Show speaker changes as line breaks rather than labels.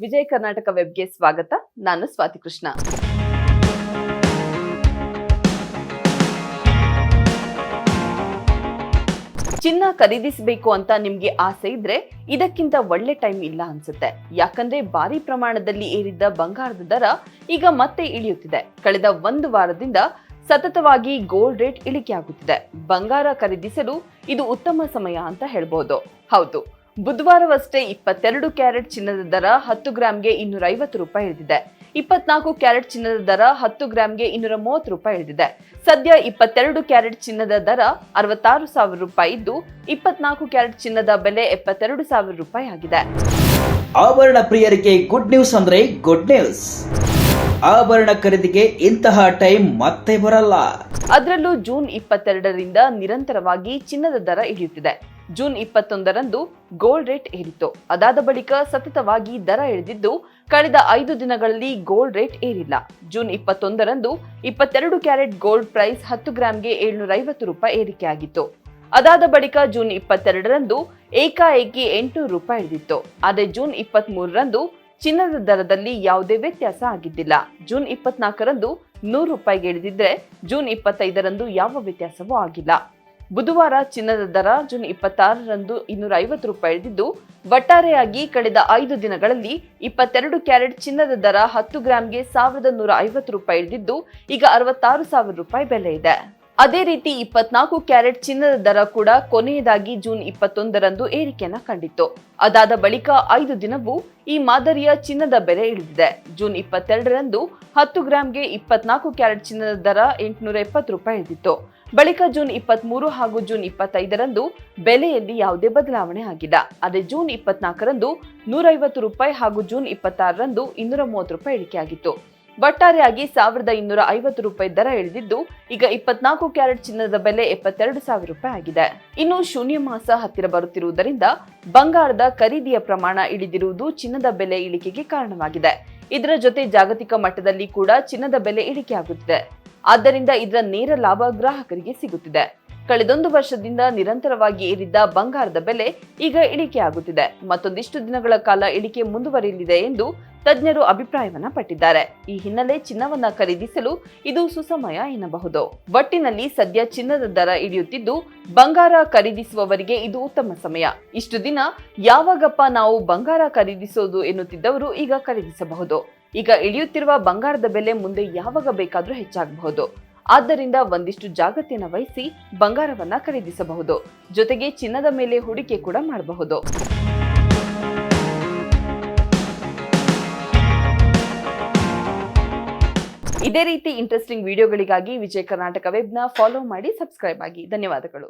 ವಿಜಯ ಕರ್ನಾಟಕ ವೆಬ್ಗೆ ಸ್ವಾಗತ. ನಾನು ಸ್ವಾತಿ ಕೃಷ್ಣ. ಚಿನ್ನ ಖರೀದಿಸಬೇಕು ಅಂತ ನಿಮ್ಗೆ ಆಸೆ ಇದ್ರೆ ಇದಕ್ಕಿಂತ ಒಳ್ಳೆ ಟೈಮ್ ಇಲ್ಲ ಅನ್ಸುತ್ತೆ. ಯಾಕಂದ್ರೆ ಭಾರಿ ಪ್ರಮಾಣದಲ್ಲಿ ಏರಿದ್ದ ಬಂಗಾರದ ದರ ಈಗ ಮತ್ತೆ ಇಳಿಯುತ್ತಿದೆ. ಕಳೆದ ಒಂದು ವಾರದಿಂದ ಸತತವಾಗಿ ಗೋಲ್ಡ್ ರೇಟ್ ಇಳಿಕೆ ಆಗುತ್ತಿದೆ ಬಂಗಾರ ಖರೀದಿಸಲು ಇದು ಉತ್ತಮ ಸಮಯ ಅಂತ ಹೇಳ್ಬೋದು. ಹೌದು. ಬುಧವಾರವಷ್ಟೇ ಇಪ್ಪತ್ತೆರಡು ಕ್ಯಾರೆಟ್ ಚಿನ್ನದ ದರ ಹತ್ತು ಗ್ರಾಮ್ಗೆ ಇನ್ನೂರ ಐವತ್ತು ರೂಪಾಯಿ ಇಳಿದಿದೆ. ಇಪ್ಪತ್ನಾಲ್ಕು ಕ್ಯಾರೆಟ್ ಚಿನ್ನದ ದರ ಹತ್ತು ಗ್ರಾಮ್ಗೆ ಇನ್ನೂರ ಮೂವತ್ತು ರೂಪಾಯಿ ಇಳಿದಿದೆ. ಸದ್ಯ ಇಪ್ಪತ್ತೆರಡು ಕ್ಯಾರೆಟ್ ಚಿನ್ನದ ದರ ಅರವತ್ತಾರು ಸಾವಿರ ರೂಪಾಯಿ ಇದ್ದು ಇಪ್ಪತ್ನಾಲ್ಕು ಕ್ಯಾರೆಟ್ ಚಿನ್ನದ ಬೆಲೆ ಎಪ್ಪತ್ತೆರಡು ಸಾವಿರ ರೂಪಾಯಿ ಆಗಿದೆ.
ಆಭರಣ ಪ್ರಿಯರಿಗೆ ಗುಡ್ ನ್ಯೂಸ್ ಅಂದ್ರೆ ಗುಡ್ ನ್ಯೂಸ್. ಆಭರಣ ಖರೀದಿಗೆ ಇಂತಹ ಟೈಮ್ ಮತ್ತೆ ಬರಲ್ಲ.
ಅದರಲ್ಲೂ ಜೂನ್ ಇಪ್ಪತ್ತೆರಡರಿಂದ ನಿರಂತರವಾಗಿ ಚಿನ್ನದ ದರ ಇಳಿಯುತ್ತಿದೆ. ಜೂನ್ ಇಪ್ಪತ್ತೊಂದರಂದು ಗೋಲ್ಡ್ ರೇಟ್ ಏರಿತ್ತು. ಅದಾದ ಬಳಿಕ ಸತತವಾಗಿ ದರ ಇಳಿದಿದ್ದು ಕಳೆದ ಐದು ದಿನಗಳಲ್ಲಿ ಗೋಲ್ಡ್ ರೇಟ್ ಏರಿಲ್ಲ. ಜೂನ್ ಇಪ್ಪತ್ತೊಂದರಂದು ಇಪ್ಪತ್ತೆರಡು ಕ್ಯಾರೆಟ್ ಗೋಲ್ಡ್ ಪ್ರೈಸ್ ಹತ್ತು ಗ್ರಾಂಗೆ ಏಳ್ನೂರ ಐವತ್ತು ರೂಪಾಯಿ ಏರಿಕೆಯಾಗಿತ್ತು. ಅದಾದ ಬಳಿಕ ಜೂನ್ ಇಪ್ಪತ್ತೆರಡರಂದು ಏಕಾಏಕಿ ಎಂಟುನೂರು ರೂಪಾಯಿ ಇಳಿದಿತ್ತು. ಆದರೆ ಜೂನ್ ಇಪ್ಪತ್ತ್ ಮೂರರಂದು ಚಿನ್ನದ ದರದಲ್ಲಿ ಯಾವುದೇ ವ್ಯತ್ಯಾಸ ಆಗಿದ್ದಿಲ್ಲ. ಜೂನ್ ಇಪ್ಪತ್ನಾಲ್ಕರಂದು ನೂರು ರೂಪಾಯಿಗೆ ಇಳಿದಿದ್ರೆ ಜೂನ್ ಇಪ್ಪತ್ತೈದರಂದು ಯಾವ ವ್ಯತ್ಯಾಸವೂ ಆಗಿಲ್ಲ. ಬುಧವಾರ ಚಿನ್ನದ ದರ ಜೂನ್ ಇಪ್ಪತ್ತಾರರಂದು ಇನ್ನೂರ ಐವತ್ತು ರೂಪಾಯಿ ಇಳಿದಿದ್ದು ಒಟ್ಟಾರೆಯಾಗಿ ಕಳೆದ ಐದು ದಿನಗಳಲ್ಲಿ ಇಪ್ಪತ್ತೆರಡು ಕ್ಯಾರೆಟ್ ಚಿನ್ನದ ದರ ಹತ್ತು ಗ್ರಾಂಗೆ ಸಾವಿರದ ನೂರ ಐವತ್ತು ರೂಪಾಯಿ ಇಳಿದಿದ್ದು ಈಗ ಅರವತ್ತಾರು ಸಾವಿರ ರೂಪಾಯಿ ಬೆಲೆ ಇದೆ. ಅದೇ ರೀತಿ ಇಪ್ಪತ್ನಾಲ್ಕು ಕ್ಯಾರೆಟ್ ಚಿನ್ನದ ದರ ಕೂಡ ಕೊನೆಯದಾಗಿ ಜೂನ್ ಇಪ್ಪತ್ತೊಂದರಂದು ಏರಿಕೆಯನ್ನ ಕಂಡಿತ್ತು. ಅದಾದ ಬಳಿಕ ಐದು ದಿನವೂ ಈ ಮಾದರಿಯ ಚಿನ್ನದ ಬೆಲೆ ಇಳಿದಿದೆ. ಜೂನ್ ಇಪ್ಪತ್ತೆರಡರಂದು ಹತ್ತು ಗ್ರಾಂಗೆ ಇಪ್ಪತ್ನಾಲ್ಕು ಕ್ಯಾರೆಟ್ ಚಿನ್ನದ ದರ ಎಂಟುನೂರ ಎಪ್ಪತ್ತು ರೂಪಾಯಿ ಇಳಿದಿತ್ತು. ಬಳಿಕ ಜೂನ್ ಇಪ್ಪತ್ಮೂರು ಹಾಗೂ ಜೂನ್ ಇಪ್ಪತ್ತೈದರಂದು ಬೆಲೆಯಲ್ಲಿ ಯಾವುದೇ ಬದಲಾವಣೆ ಆಗಿಲ್ಲ. ಅದೇ ಜೂನ್ ಇಪ್ಪತ್ನಾಲ್ಕರಂದು ನೂರೈವತ್ತು ರೂಪಾಯಿ ಹಾಗೂ ಜೂನ್ ಇಪ್ಪತ್ತಾರರಂದು ಇನ್ನೂರ ಮೂವತ್ತು ರೂಪಾಯಿ ಇಳಿಕೆಯಾಗಿತ್ತು ಒಟ್ಟಾರೆಯಾಗಿ ಸಾವಿರದ ಇನ್ನೂರ ಐವತ್ತು ರೂಪಾಯಿ ದರ ಇಳಿದಿದ್ದು, ಈಗ ಇಪ್ಪತ್ನಾಲ್ಕು ಕ್ಯಾರೆಟ್ ಚಿನ್ನದ ಬೆಲೆ ಎಪ್ಪತ್ತೆರಡು ಸಾವಿರ ರೂಪಾಯಿ ಆಗಿದೆ. ಇನ್ನು ಶೂನ್ಯ ಮಾಸ ಹತ್ತಿರ ಬರುತ್ತಿರುವುದರಿಂದ ಬಂಗಾರದ ಖರೀದಿಯ ಪ್ರಮಾಣ ಇಳಿದಿರುವುದು ಚಿನ್ನದ ಬೆಲೆ ಇಳಿಕೆಗೆ ಕಾರಣವಾಗಿದೆ. ಇದರ ಜೊತೆ ಜಾಗತಿಕ ಮಟ್ಟದಲ್ಲಿ ಕೂಡ ಚಿನ್ನದ ಬೆಲೆ ಇಳಿಕೆಯಾಗುತ್ತಿದೆ. ಆದ್ದರಿಂದ ಇದರ ನೇರ ಲಾಭ ಗ್ರಾಹಕರಿಗೆ ಸಿಗುತ್ತಿದೆ. ಕಳೆದೊಂದು ವರ್ಷದಿಂದ ನಿರಂತರವಾಗಿ ಏರಿದ್ದ ಬಂಗಾರದ ಬೆಲೆ ಈಗ ಇಳಿಕೆಯಾಗುತ್ತಿದೆ. ಮತ್ತೊಂದಿಷ್ಟು ದಿನಗಳ ಕಾಲ ಇಳಿಕೆ ಮುಂದುವರಿಯಲಿದೆ ಎಂದು ತಜ್ಞರು ಅಭಿಪ್ರಾಯವನ್ನ ಪಟ್ಟಿದ್ದಾರೆ. ಈ ಹಿನ್ನೆಲೆ ಚಿನ್ನವನ್ನ ಖರೀದಿಸಲು ಇದು ಸುಸಮಯ ಎನ್ನಬಹುದು. ಒಟ್ಟಿನಲ್ಲಿ ಸದ್ಯ ಚಿನ್ನದ ದರ ಇಳಿಯುತ್ತಿದ್ದು, ಬಂಗಾರ ಖರೀದಿಸುವವರಿಗೆ ಇದು ಉತ್ತಮ ಸಮಯ. ಇಷ್ಟು ದಿನ ಯಾವಾಗಪ್ಪ ನಾವು ಬಂಗಾರ ಖರೀದಿಸೋದು ಎನ್ನುತ್ತಿದ್ದವರು ಈಗ ಖರೀದಿಸಬಹುದು. ಈಗ ಇಳಿಯುತ್ತಿರುವ ಬಂಗಾರದ ಬೆಲೆ ಮುಂದೆ ಯಾವಾಗ ಬೇಕಾದ್ರೂ ಹೆಚ್ಚಾಗಬಹುದು. ಆದ್ದರಿಂದ ಒಂದಿಷ್ಟು ಜಾಗೃತಿಯನ್ನು ವಹಿಸಿ ಬಂಗಾರವನ್ನ ಖರೀದಿಸಬಹುದು. ಜೊತೆಗೆ ಚಿನ್ನದ ಮೇಲೆ ಹೂಡಿಕೆ ಕೂಡ ಮಾಡಬಹುದು. ಇದೇ ರೀತಿ ಇಂಟ್ರೆಸ್ಟಿಂಗ್ ವಿಡಿಯೋಗಳಿಗಾಗಿ ವಿಜಯ ಕರ್ನಾಟಕ ವೆಬ್ನ ಫಾಲೋ ಮಾಡಿ ಸಬ್ಸ್ಕ್ರೈಬ್ ಆಗಿ. ಧನ್ಯವಾದಗಳು.